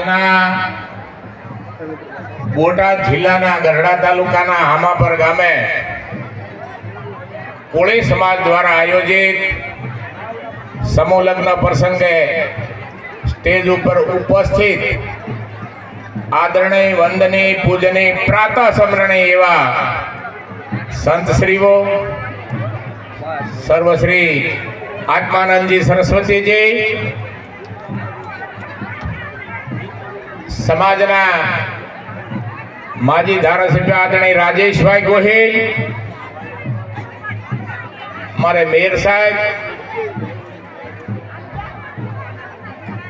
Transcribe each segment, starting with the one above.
આજના બોટાદ જિલ્લાના ગઢડા તાલુકાના હામાપર ગામે કોળી સમાજ દ્વારા આયોજિત સમૂહ પ્રસંગે સ્ટેજ ઉપર ઉપસ્થિત આદરણીય વંદની પૂજની પ્રાતઃ સમરણી એવા સંતશ્રીઓ સર્વશ્રી આત્માનંદજી સરસ્વતીજી સમાજના માજી ધારાસભ્ય આદરણીય રાજેશભાઈ ગોહિલ, મારે મેયર સાહેબ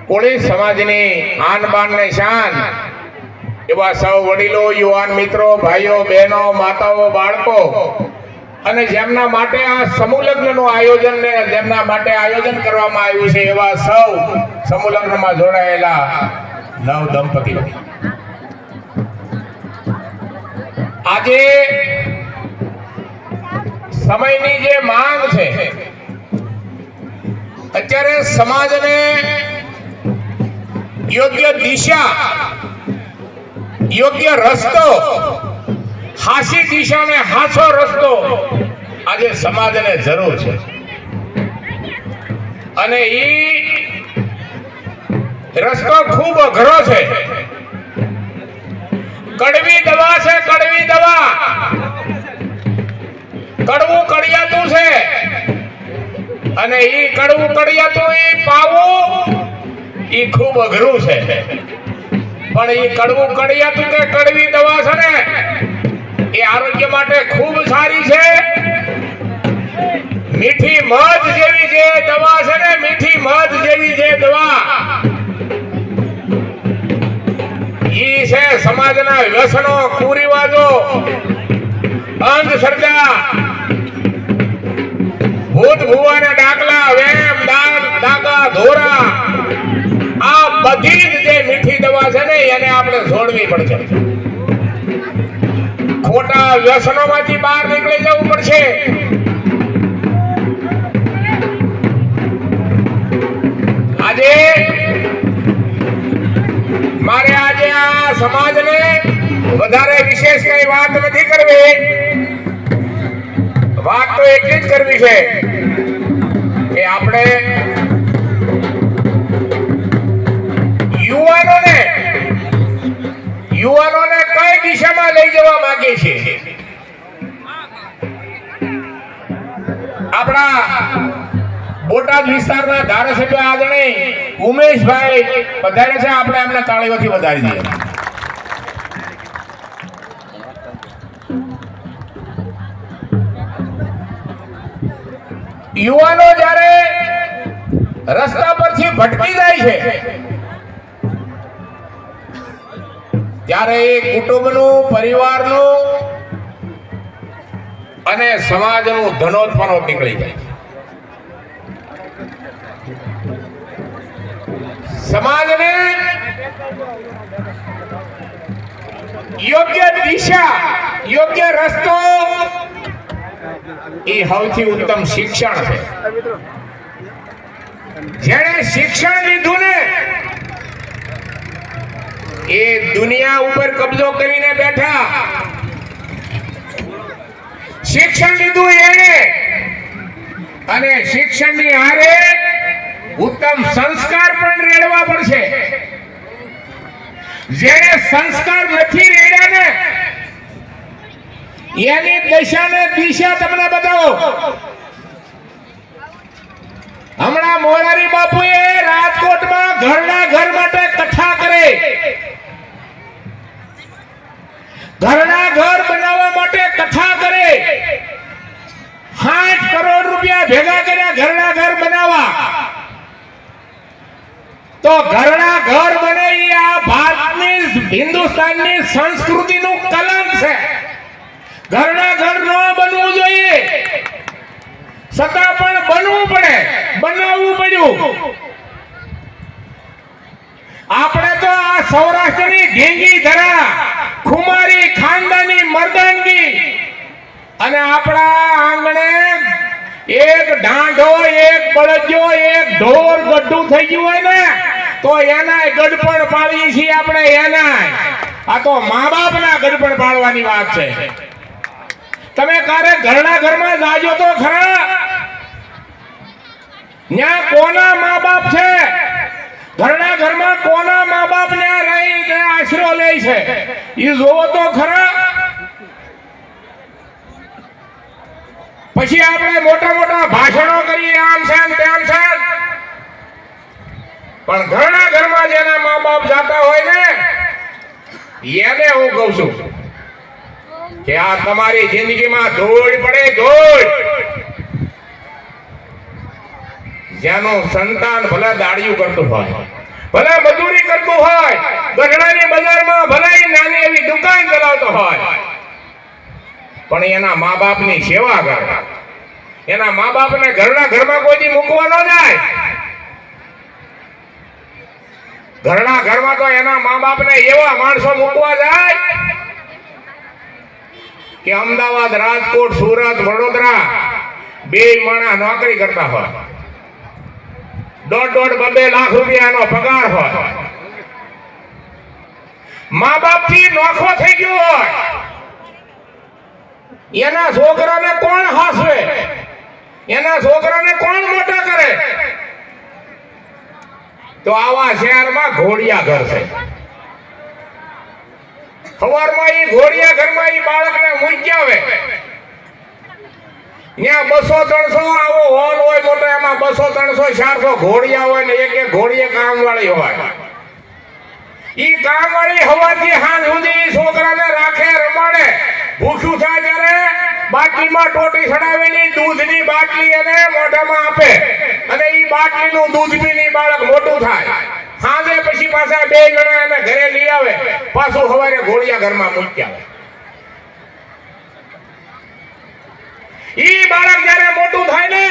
કોળી સમાજની આન બાન ને શાન એવા સૌ વડીલો, યુવાન મિત્રો, ભાઈઓ, બહેનો, માતાઓ, બાળકો અને જેમના માટે આ સમૂહ લગ્નનું આયોજન ને જેમના માટે આયોજન કરવામાં આવ્યું છે એવા સૌ સમૂહ લગ્નમાં જોડાયેલા નવ દંપતી આજે સમયની જે માંગ છે, અત્યારે સમાજને યોગ્ય દિશા, યોગ્ય રસ્તો હાસી દિશા ને હાસો રસ્તો આજે સમાજને જરૂર છે. અને એ રસ્તો ખૂબ અઘરો છે. કડવી દવા છે, કડવી દવા. કડવું કડિયાતું છે. અને ઈ કડવું કડિયાતું, ઈ પાવું, ઈ ખૂબ અઘરું છે. પણ ઈ કડવું કડિયાતું કે કડવી દવા છે ને, એ આરોગ્ય માટે ખૂબ સારી છે. મીઠી મધ જેવી જે દવા છે ને, મીઠી મધ જેવી જે દવા ઈ છે સમાજના વ્યસનો, કુરિવાજો, અંધશ્રદ્ધા. ભૂત ભુવાના ડાકલા, વેમ, દાન, ડાકા, ધોરા. આ બધી જ જે મીઠી દવા છે ને, એને આપણે છોડવી પડશે. ખોટા વ્યસનોમાંથી બહાર નીકળી જવું પડશે. વિશેષ કઈ વાત નથી કરવી. વાત તો એટલી જ કરવી છે કે આપણે યુવાનોને યુવાનોને કઈ દિશામાં લઈ જવા માંગે છે આપણા બોટાદ વિસ્તારના ધારાસભ્ય આદરણીય ઉમેશભાઈ વધારે છે આપણે એમને તાળીઓથી વધારી દઈએ. યુવાનો જ્યારે રસ્તા પરથી ભટકી જાય છે, ત્યારે એ કુટુંબનું, પરિવારનું અને સમાજનું ધનોત્પન્ન નીકળી જાય. છે સમાજને યોગ્ય દિશા, યોગ્ય રસ્તો એ સૌથી ઉત્તમ શિક્ષણ છે. જેણે શિક્ષણ લીધું ને, એ દુનિયા ઉપર કબજો કરીને બેઠા. શિક્ષણ લીધું એને અને શિક્ષણની હારે ઉત્તમ સંસ્કાર પણ રેડવા પડશે. જેને સંસ્કાર નથી રેડ્યા ને એની દશા ને દિશા તમને બતાવો. હમણાં મોરારી બાપુએ રાજકોટમાં ઘરના ઘર માટે કથા કરે. ઘરના ઘર બનાવવા માટે કથા કરે. સાઠ કરોડ રૂપિયા ભેગા કર્યા ઘરના ઘર બનાવવા. તો ઘરના ઘર બને આ ભારતની હિન્દુસ્તાનની સંસ્કૃતિનું કલંક છે. ઘરના ઘર ન બનવું જોઈએ. છતાં પણ બનવું પડે. બનાવવું પડ્યું. આપણે તો આ સૌરાષ્ટ્રની ઢીંગી ધરા, ખુમારી, ખાનદાની મર્દાનગી અને આપણા આંગણે એક ઢાંઢો, એક બળજ્યો એક ઢોર ગઢું થઈ ગયું હોય ને, તો એનાય ગડપણ પાડીએ છીએ આપણે, એનાય. આ તો મા બાપના ગડપણ પાડવાની વાત છે. તમે ક્યારે ઘરના ઘરમાં જાજો તો ખરા. ન્યા કોના મા બાપ છે? ઘરના ઘરમાં કોના મા બાપ ને રહી આશરો લે છે? એ જોવો તો ખરા. પછી આપણે મોટા મોટા ભાષણો કરીએ, આમ છે તેમ છે. પણ ઘરના ઘરમાં જેના મા બાપ જાતા હોય ને, એને હું કહું છું કે આ તમારી જિંદગીમાં ધૂળ પડે, ધૂળ. જેનું સંતાન ભલે દાડિયું કરતું હોય, ભલે મજૂરી કરતું હોય, ગઢડાની બજારમાં ભલે નાની એવી દુકાન ચલાવતો હોય, પણ એના મા બાપની સેવા કરે. એના મા બાપને ઘરના ઘરમાં કોઈ મૂકવા ન જાય. ઘરના ઘરમાં તો એના મા બાપને એવા માણસો મૂકવા જાય કે અમદાવાદ, રાજકોટ, સુરત, વડોદરા બે માણસ નોકરી કરતા હોય. દોઢ દોઢ બબે લાખ રૂપિયાનો પગાર હોય. મા બાપથી નોખો થઈ ગયો હોય. એના છોકરાને કોણ હાસવે? એના છોકરાને કોણ મોટા કરે? તો આવા શહેરમાં ઘોડિયા ઘર છે. સવારમાં ઈ ઘોડિયા ઘરમાં ઈ બાળકને મૂક્યા આવે. ત્યાં બસો ત્રણસો આવો હોલ હોય મોટો, એમાં બસો ત્રણસો, ચારસો ઘોડિયા હોય ને એક એક ઘોડીએ કામ વાળી હોય. ઈ હવાથી હાંજ સુધી છોકરાને રાખે રમાડે. ભૂખ્યું થાય ત્યારે બાટલીમાં ટોટી ચડાવેલી દૂધની બાટલી એને મોઢામાં આપે. અને ઈ બાટલીનું દૂધ પીને બાળક મોટું થાય. સાંજે પછી પાછા બે જણા એને ઘરે લઈ આવે, પાછું સવારે ઘોડિયા ઘરમાં મૂકી આવે. ઈ બાળક જ્યારે મોટું થાય ને,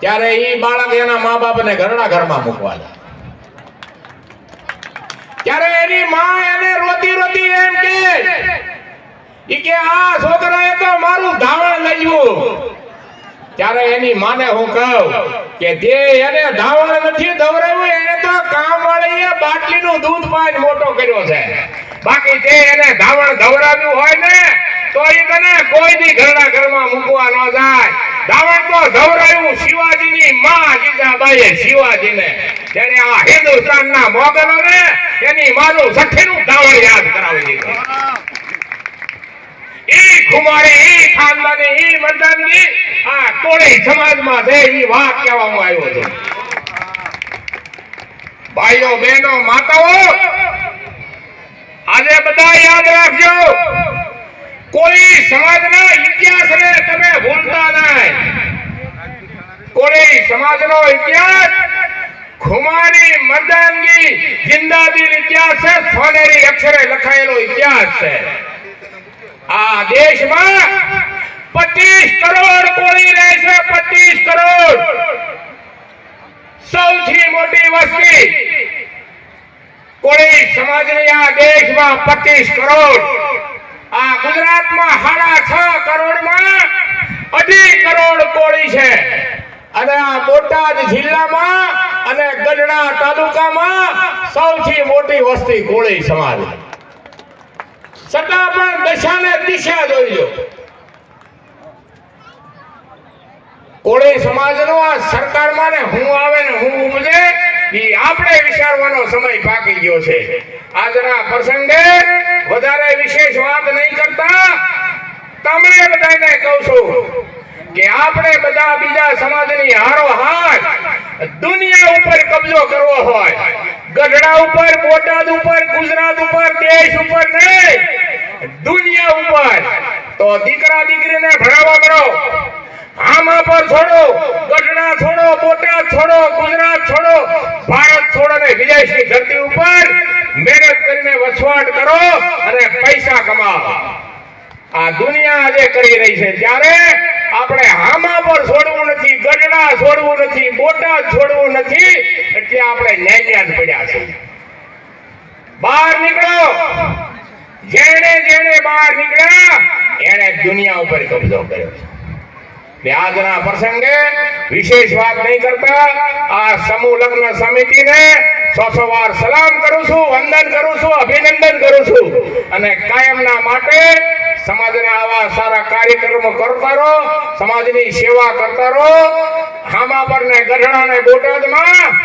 ત્યારે ઈ બાળક એના મા બાપને ઘરના ઘરમાં મૂકવા જાય. ત્યારે એની માં એને રોતી રોતી એમ કે, ઈ કે, આ છોકરાએ તો મારું ધાવણ લઈવું. ત્યારે એની માને હું કહું કે જે એને ધાવણ નથી દવરાવ્યું એને તો કામ વાળીએ બાટલીનું દૂધ પાજ મોટો કર્યો છે. બાકી જે એને ધાવણ ધવરાવ્યું હોય ને તો એ તને કોઈ દી ઘરડા ઘરમાં મૂકવા ન જાય. ધાવણ તો ધવરાયું શિવાજીની માં જીજાબાઈએ શિવાજીને. જેને આ હિન્દુસ્તાનના મોગલોને એની મારું સખીનું ધાવણ યાદ કરાવી દીધું. કુમારી ઈ ખાનદાની સમાજમાં છે ભાઈઓ, બહેનો, માતાઓ, આજે બધા યાદ રાખજો. કોળી સમાજના ઇતિહાસને તમે ભૂલતા નહીં. કોળી સમાજનો ઇતિહાસ ખુમારી મર્દાનગી જિંદાદીન ઇતિહાસ છે, સોનેરી અક્ષરે લખાયેલો ઇતિહાસ છે. આ દેશમાં પચીસ કરોડ કોળી રહે છે પચીસ કરોડ. સૌથી મોટી વસ્તી કોળી સમાજની આ દેશમાં પચીસ કરોડ. આ ગુજરાતમાં સાડા છ કરોડમાં અઢી કરોડ કોળી છે. અને આ બોટાદ જિલ્લામાં અને ગઢડા તાલુકામાં સૌથી મોટી વસ્તી કોળી સમાજ. છતાં પણ દશાને દિશા જોઈ લો. કોળી સમાજનો આ સરકારમાં ને હું આવે ને હું ઉપજે એ આપણે વિચારવાનો સમય પાકી ગયો છે. આજના પ્રસંગે વધારે વિશેષ વાત નહીં કરતા તમને બધાને કહું છું કે આપણે બધા બીજા સમાજની હારો હાથ દુનિયા ઉપર કબજો કરવો હોય. ગઢડા ઉપર, બોટાદ ઉપર, ગુજરાત ઉપર, દેશ ઉપર નહીં. દુનિયા ઉપર. તો દીકરા દીકરીને ભણાવવા મળો. આમાં પર છોડો, ગઢડા છોડો, બોટાદ છોડો, ગુજરાત છોડો, ભારત છોડો ને વિદેશની ધરતી ઉપર મહેનત કરીને વસવાટ કરો અને પૈસા કમાવો આ દુનિયા આજે કરી રહી છે. ત્યારે આપણે હામા પર છોડવું નથી, ગઢડા છોડવું નથી, બોટાદ છોડવું નથી, એટલે આપણે ન્યાન્યાન પડ્યા છે. બહાર નીકળો. જેણે જેણે બહાર નીકળ્યા, એણે દુનિયા ઉપર કબજો કર્યો. છે આજના પ્રસંગે વિશેષ વાત નહીં કરતા, આ સમૂહ લગ્ન સમિતિને સો સો વાર સલામ કરું છું, વંદન કરું છું, અભિનંદન કરું છું. અને કાયમના માટે સમાજના આવા સારા કાર્યક્રમો કરતા રહો, સમાજની સેવા કરતા રહો. હામા પર ને ગઢડા ને બોટાદમાં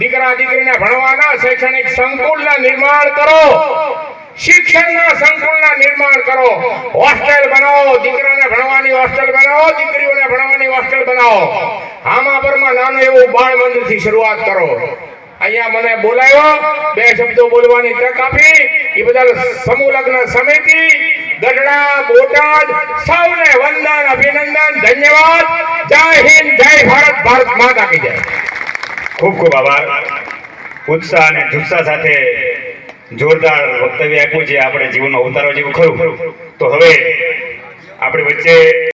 દીકરા દીકરીને ભણવાના શૈક્ષણિક સંકુલના નિર્માણ કરો. શિક્ષણના સંકુલના નિર્માણ કરો. હોસ્ટેલ બનાવો, દીકરાને ભણવાની હોસ્ટેલ બનાવો, દીકરીઓને ભણવાની હોસ્ટેલ બનાવો. હામાપરમાં નાનું એવું બાળ મંદિરથી શરૂઆત કરો. અહીંયા મને બોલાયો, બે શબ્દો બોલવાની તક આપી. એ બદલ સમૂહ લગ્ન સમિતિ, ગઢડા, બોટાદ, સૌને વંદન, અભિનંદન, ધન્યવાદ. જય હિન્દ, જય ભારત ભારત માતા કી જય. ખૂબ ખૂબ આભાર. ઉત્સાહ અને જુસ્સા સાથે જોરદાર વક્તવ્ય આપ્યું છે. આપણે જીવનમાં ઉતારવા જેવું ખરું. તો હવે આપણી વચ્ચે